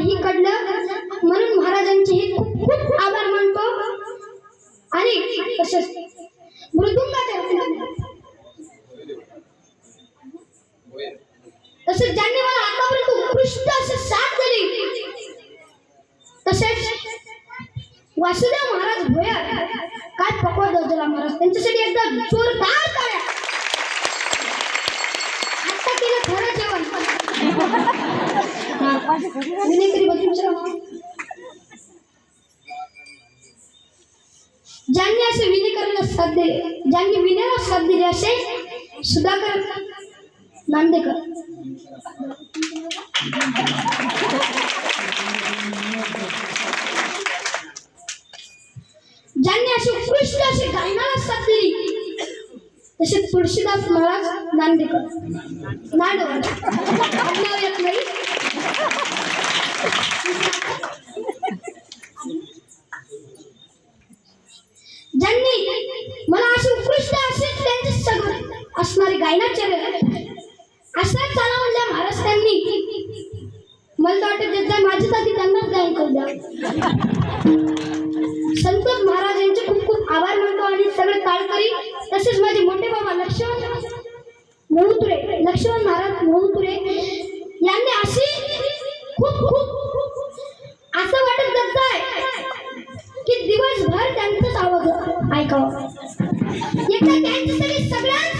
ही घडलं म्हणून महाराजांचे हे खूप खूप आभार मानतो. आणि तसेच मृदुंगाच्या तसेच ज्यांनी मला आतापर्यंत उत्कृष्ट असे साथ दिली तसेच वासुदेव महाराज भोयर काय पकवत होते महाराज? त्यांच्यासाठी एकदा जोरदार टाळ्या. आता केलं खरं जेवण. ज्यांनी असे विनेकराला साथ दिले ज्यांनी विनेला साथ दिली असे सुधाकर नांदेकर. ज्यांनी अशी उत्कृष्ट असे गायनाला साथ दिली तसे तुळशीदास महाराज नांदेकर. नांदवर आडनाव येत नाही ज्यांनी मला अशी उत्कृष्ट असे त्यांचे सगळं असणारी गायनाचार्य असं चला म्हणजे महाराज त्यांनी मला तर वाटत देत माझ्या त्यांनाच गायन करू द्या संतोष महाराज यांचे खूप खूप आभार मानतो आणि सगळे ताळकरी तसेच माझे मोठे बाबा लक्ष्मण मोहुतुरे लक्ष्मण महाराज मोहुतुरे यांनी अशी खूप खूप असं वाटत जात आहे की दिवसभर त्यांचाच आवाज ऐकावा. एकदा त्यांच्यासाठी सगळ्यांसाठी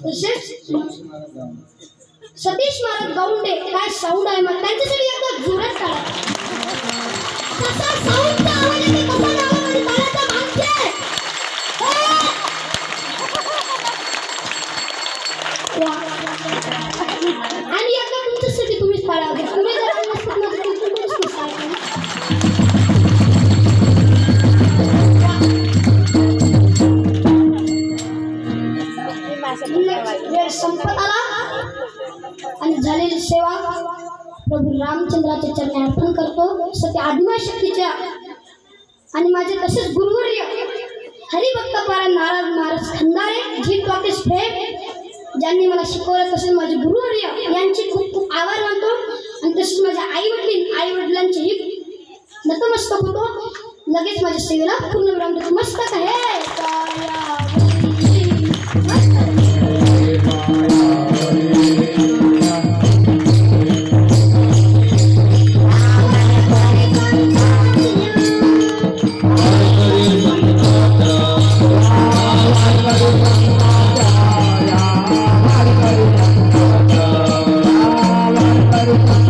तसेच सतीश महाराज गावंडे काय साऊंड आहे मग? त्यांच्यासाठी एकदा जोरात टाळा आणि एकदा तुमच्यासाठी तुम्हीच टाळा वाजवा. तुम्ही आणि झालेली सेवा प्रभू रामचंद्राच्या चरणी अर्पण करतो. सत्य आदिमा शक्तीच्या आणि माझे तसेच गुरुवर्य हरिभक्त पारा नाराज महाराज खंदारे जी टॉकीस फेम ज्यांनी मला शिकवलं तसेच माझे गुरुवर्य यांचे खूप खूप आभार मानतो. आणि तसेच माझ्या आई वडील आई वडिलांचेही नतमस्तक होतो. लगेच माझ्या सेवेला पूर्ण देतो. मस्तक आहे.